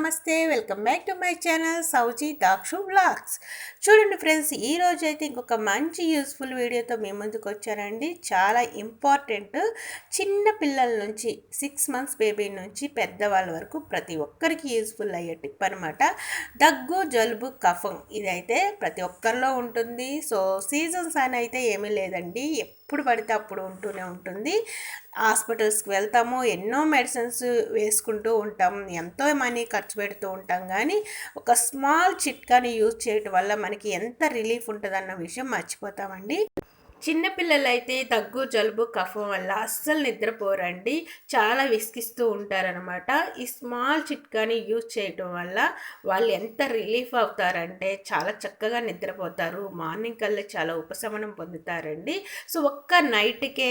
నమస్తే welcome back to my channel Souji Dakshu vlogs. చూడండి friends ఈ అయితే ఇంకొక మంచి యూస్ఫుల్ వీడియోతో మీ ముందుకు వచ్చానండి. చాలా ఇంపార్టెంట్ చిన్న పిల్లల నుంచి సిక్స్ మంత్స్ బేబీ నుంచి పెద్దవాళ్ళ వరకు ప్రతి ఒక్కరికి యూస్ఫుల్ అయ్యే టిప్ అనమాట దగ్గు జలుబు కఫం ఇదైతే ప్రతి ఒక్కరిలో ఉంటుంది. సో సీజన్స్ అని అయితే ఏమీ లేదండి. ఎప్పుడు పడితే అప్పుడు ఉంటూనే ఉంటుంది. హాస్పిటల్స్కి వెళ్తాము ఎన్నో మెడిసిన్స్ వేసుకుంటూ ఉంటాం ఎంతో మనీ ఖర్చు పెడుతూ ఉంటాం. కానీ ఒక స్మాల్ చిట్కాని యూజ్ చేయటం వల్ల మనకి ఎంత రిలీఫ్ ఉంటుందన్న విషయం మర్చిపోతామండి. చిన్నపిల్లలైతే దగ్గు జలుబు కఫం వల్ల అస్సలు నిద్రపోరండి. చాలా విసిగిస్తూ ఉంటారనమాట ఈ స్మాల్ చిట్కాని యూజ్ చేయటం వల్ల వాళ్ళు ఎంత రిలీఫ్ అవుతారంటే చాలా చక్కగా నిద్రపోతారు. మార్నింగ్ కల్లా చాలా ఉపశమనం పొందుతారండి. సో ఒక్క నైట్కే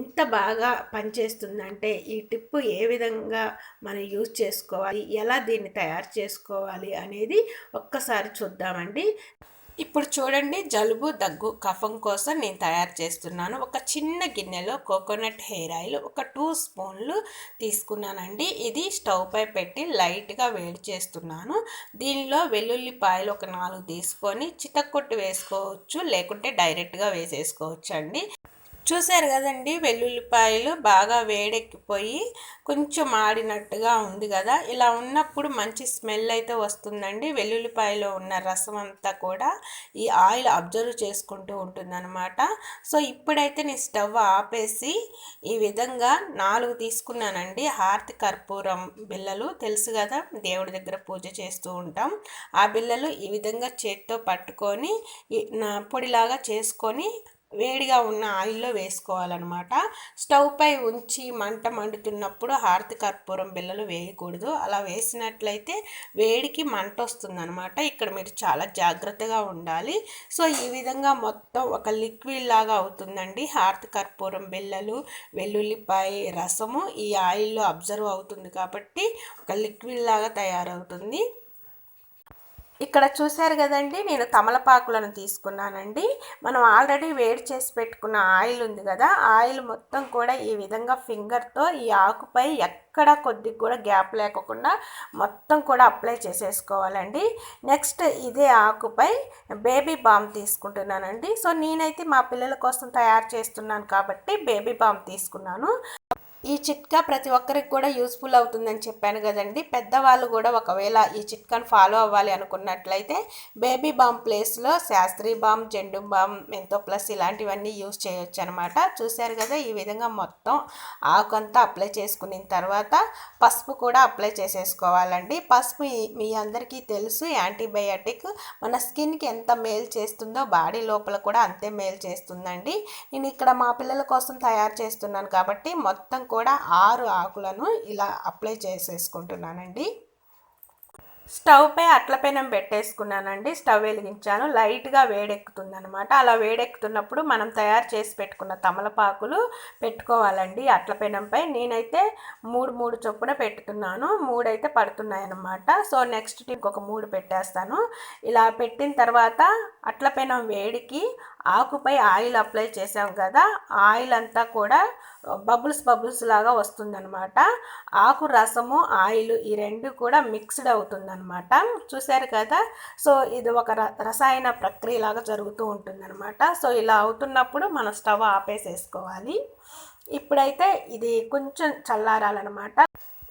ఇంత బాగా పనిచేస్తుందంటే ఈ టిప్పు ఏ విధంగా మనం యూజ్ చేసుకోవాలి? ఎలా దీన్ని తయారు చేసుకోవాలి? అనేది ఒక్కసారి చూద్దామండి. ఇప్పుడు చూడండి జలుబు దగ్గు కఫం కోసం నేను తయారు చేస్తున్నాను. ఒక చిన్న గిన్నెలో కోకోనట్ హెయిర్ ఆయిల్ ఒక టూ స్పూన్లు తీసుకున్నానండి. ఇది స్టవ్ పై పెట్టి లైట్గా వేడి చేస్తున్నాను. దీనిలో వెల్లుల్లిపాయలు ఒక నాలుగు తీసుకొని చితక్కొట్టు వేసుకోవచ్చు లేకుంటే డైరెక్ట్గా వేసేసుకోవచ్చు అండి చూశారు కదండి వెల్లుల్లిపాయలు బాగా వేడెక్కిపోయి కొంచెం ఆడినట్టుగా ఉంది కదా. ఇలా ఉన్నప్పుడు మంచి స్మెల్ అయితే వస్తుందండి. వెల్లుల్లిపాయలో ఉన్న రసం అంతా కూడా ఈ ఆయిల్ అబ్జర్వ్ చేసుకుంటూ ఉంటుందన్నమాట. సో ఇప్పుడైతే నేను స్టవ్ ఆపేసి ఈ విధంగా నాలుగు తీసుకున్నానండి. హార్తి కర్పూరం బిళ్ళలు తెలుసు కదా దేవుడి దగ్గర పూజ చేస్తూ ఉంటాం. ఆ బిళ్ళలు ఈ విధంగా చేత్తో పట్టుకొని పొడిలాగా చేసుకొని వేడిగా ఉన్న ఆయిల్లో వేసుకోవాలన్నమాట. స్టవ్ పై ఉంచి మంట మండుతున్నప్పుడు హారతి కర్పూరం బిళ్ళలు వేయకూడదు. అలా వేసినట్లయితే వేడికి మంట వస్తుందన్నమాట. ఇక్కడ మీరు చాలా జాగ్రత్తగా ఉండాలి. సో ఈ విధంగా మొత్తం ఒక లిక్విడ్ లాగా అవుతుందండి. హారతి కర్పూరం బిళ్ళలు వెల్లుల్లిపాయ రసము ఈ ఆయిల్లో అబ్జర్వ్ అవుతుంది కాబట్టి ఒక లిక్విడ్ లాగా తయారవుతుంది. ఇక్కడ చూశారు కదండి నేను తమలపాకులను తీసుకున్నానండి. మనం ఆల్రెడీ వేడి చేసి పెట్టుకున్న ఆయిల్ ఉంది కదా ఆయిల్ మొత్తం కూడా ఈ విధంగా ఫింగర్తో ఈ ఆకుపై ఎక్కడ కొద్దిగా కూడా గ్యాప్ లేకుండా మొత్తం కూడా అప్లై చేసేసుకోవాలండి. నెక్స్ట్ ఇదే ఆకుపై బేబీ బామ్ తీసుకుంటున్నానండి. సో నేనైతే మా పిల్లల కోసం తయారు చేస్తున్నాను కాబట్టి బేబీ బామ్ తీసుకున్నాను. ఈ చిట్కా ప్రతి ఒక్కరికి కూడా యూస్ఫుల్ అవుతుందని చెప్పాను కదండి. పెద్దవాళ్ళు కూడా ఒకవేళ ఈ చిట్కాను ఫాలో అవ్వాలి అనుకున్నట్లయితే బేబీ బామ్ ప్లేస్లో Shastri balm Zandu balm Mentho plus ఇలాంటివన్నీ యూస్ చేయొచ్చు అనమాట చూశారు కదా ఈ విధంగా మొత్తం ఆకంతా అప్లై చేసుకున్న తర్వాత పసుపు కూడా అప్లై చేసేసుకోవాలండి. పసుపు మీ అందరికీ తెలుసు యాంటీబయాటిక్ మన స్కిన్కి ఎంత మేలు చేస్తుందో బాడీ లోపల కూడా అంతే మేలు చేస్తుందండి. నేను ఇక్కడ మా పిల్లల కోసం తయారు చేస్తున్నాను కాబట్టి మొత్తం కూడా ఆరు ఆకులను ఇలా అప్లై చేసేసుకుంటున్నానండి. స్టవ్ పై అట్ల పెనం పెట్టేసుకున్నానండి. స్టవ్ వెలిగించాను. లైట్గా వేడెక్కుతుంది అనమాట అలా వేడెక్కుతున్నప్పుడు మనం తయారు చేసి పెట్టుకున్న తమలపాకులు పెట్టుకోవాలండి అట్ల పెనంపై నేనైతే మూడు మూడు చొప్పున పెట్టుతున్నాను. మూడైతే పడుతున్నాయి అనమాట సో నెక్స్ట్ ఇంకొక మూడు పెట్టేస్తాను. ఇలా పెట్టిన తర్వాత అట్ల పెనం వేడికి ఆకుపై ఆయిల్ అప్లై చేసాం కదా ఆయిల్ అంతా కూడా బబుల్స్ బబుల్స్ లాగా వస్తుందనమాట ఆకు రసము ఆయిల్ ఈ రెండు కూడా మిక్స్డ్ అవుతుందనమాట చూశారు కదా? సో ఇది ఒక రసాయన ప్రక్రియ లాగా జరుగుతూ ఉంటుందన్నమాట. సో ఇలా అవుతున్నప్పుడు మనం స్టవ్ ఆపేసేసుకోవాలి. ఇప్పుడైతే ఇది కొంచెం చల్లారాలన్నమాట.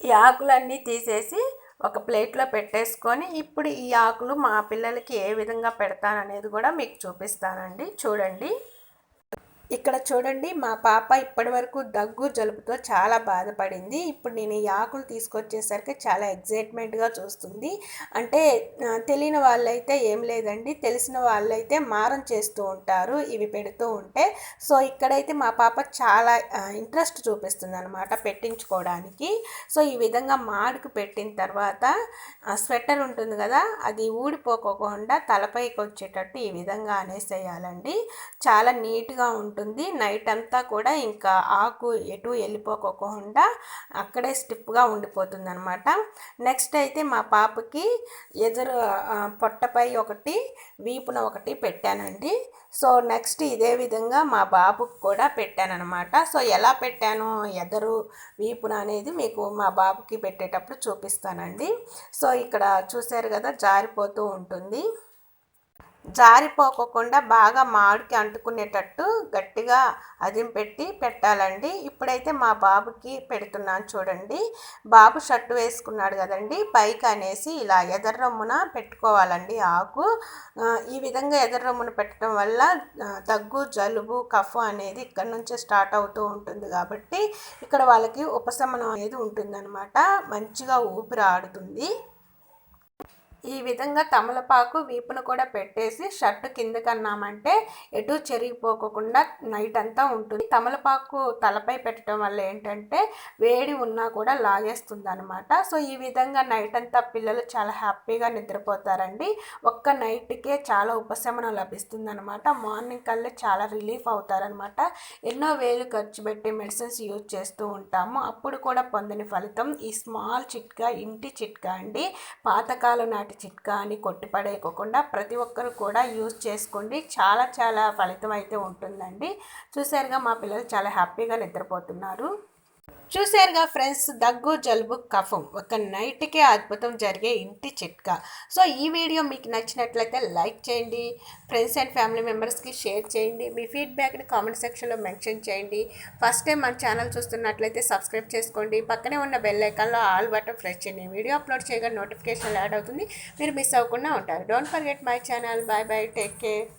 ఈ ఆకులన్నీ తీసేసి ఒక ప్లేట్లో పెట్టేసుకొని ఇప్పుడు ఈ ఆకులు మా పిల్లలకి ఏ విధంగా పెడతాననేది కూడా మీకు చూపిస్తానండి. చూడండి. ఇక్కడ చూడండి మా పాప ఇప్పటి వరకు దగ్గు జలుబుతో చాలా బాధపడింది. ఇప్పుడు నేను ఈ ఆకులు తీసుకొచ్చేసరికి చాలా ఎగ్జైట్మెంట్గా చూస్తుంది. అంటే తెలియని వాళ్ళైతే ఏం లేదండి. తెలిసిన వాళ్ళైతే మారం చేస్తూ ఉంటారు ఇవి పెడుతూ ఉంటే. సో ఇక్కడైతే మా పాప చాలా ఇంట్రెస్ట్ చూపిస్తుంది అనమాట పెట్టించుకోవడానికి. సో ఈ విధంగా మాడుకు పెట్టిన తర్వాత స్వెటర్ ఉంటుంది కదా అది ఊడిపోకోకుండా తలపైకి వచ్చేటట్టు ఈ విధంగా అనేసేయాలండి. చాలా నీట్గా ఉంటుంది ఉంటుంది. నైట్ అంతా కూడా ఇంకా ఆకు ఎటు వెళ్ళిపోకోకుండా అక్కడే స్టిప్గా ఉండిపోతుంది అనమాట నెక్స్ట్ అయితే మా పాపకి ఎదురు పొట్టపై ఒకటి వీపున ఒకటి పెట్టానండి. సో నెక్స్ట్ ఇదే విధంగా మా బాబుకి కూడా పెట్టానమాట సో ఎలా పెట్టాను ఎదరు వీపున అనేది మీకు మా బాబుకి పెట్టేటప్పుడు చూపిస్తానండి. సో ఇక్కడ చూశారు కదా జారిపోతూ ఉంటుంది. జారిపోకుండా బాగా మాడికి అంటుకునేటట్టు గట్టిగా అదింపెట్టి పెట్టాలండి. ఇప్పుడైతే మా బాబుకి పెడుతున్నాను చూడండి. బాబు షర్టు వేసుకున్నాడు కదండి. పైకి అనేసి ఇలా ఎదర్రొమ్మున పెట్టుకోవాలండి ఆకు. ఈ విధంగా ఎదర్రొమ్మున పెట్టడం వల్ల దగ్గు జలుబు కఫ్ అనేది ఇక్కడ నుంచే స్టార్ట్ అవుతూ ఉంటుంది కాబట్టి ఇక్కడ వాళ్ళకి ఉపశమనం అనేది ఉంటుందన్నమాట. మంచిగా ఊపిరి ఆడుతుంది. ఈ విధంగా తమలపాకు వీపును కూడా పెట్టేసి షర్ట్ కిందకన్నామంటే ఎటు చెరిగిపోకుండా నైట్ అంతా ఉంటుంది. తమలపాకు తలపై పెట్టడం వల్ల ఏంటంటే వేడి ఉన్నా కూడా లాగేస్తుంది అనమాట సో ఈ విధంగా నైట్ అంతా పిల్లలు చాలా హ్యాపీగా నిద్రపోతారండి. ఒక్క నైట్కే చాలా ఉపశమనం లభిస్తుంది అనమాట మార్నింగ్ కల్లా చాలా రిలీఫ్ అవుతారనమాట ఎన్నో వేలు ఖర్చు పెట్టి మెడిసిన్స్ యూజ్ చేస్తూ ఉంటాము. అప్పుడు కూడా పొందని ఫలితం ఈ స్మాల్ చిట్కా ఇంటి చిట్కా అండి. పాతకాలం నాటి చిట్కా అని కొట్టిపడేయకుండా ప్రతి ఒక్కరు కూడా యూజ్ చేసుకోండి. చాలా చాలా ఫలితం అయితే ఉంటుందండి. చూసారుగా మా పిల్లలు చాలా హ్యాపీగా నిద్రపోతున్నారు. చూశారుగా ఫ్రెండ్స్ దగ్గు జలుబు కఫం. ఒక నైట్కే అద్భుతం జరిగే ఇంటి చిట్కా. సో ఈ వీడియో మీకు నచ్చినట్లయితే లైక్ చేయండి. ఫ్రెండ్స్ అండ్ ఫ్యామిలీ మెంబర్స్కి షేర్ చేయండి. మీ ఫీడ్బ్యాక్ని కామెంట్ సెక్షన్లో మెన్షన్ చేయండి. ఫస్ట్ టైం మన ఛానల్ చూస్తున్నట్లయితే సబ్స్క్రైబ్ చేసుకోండి. పక్కనే ఉన్న బెల్ ఐకాన్లో ఆల్ బటన్ ప్రెస్ చేయండి. వీడియో అప్లోడ్ చేయగా నోటిఫికేషన్ యాడ్ అవుతుంది. మీరు మిస్ అవ్వకుండా ఉంటారు. Don't forget my channel. Bye bye. Take care.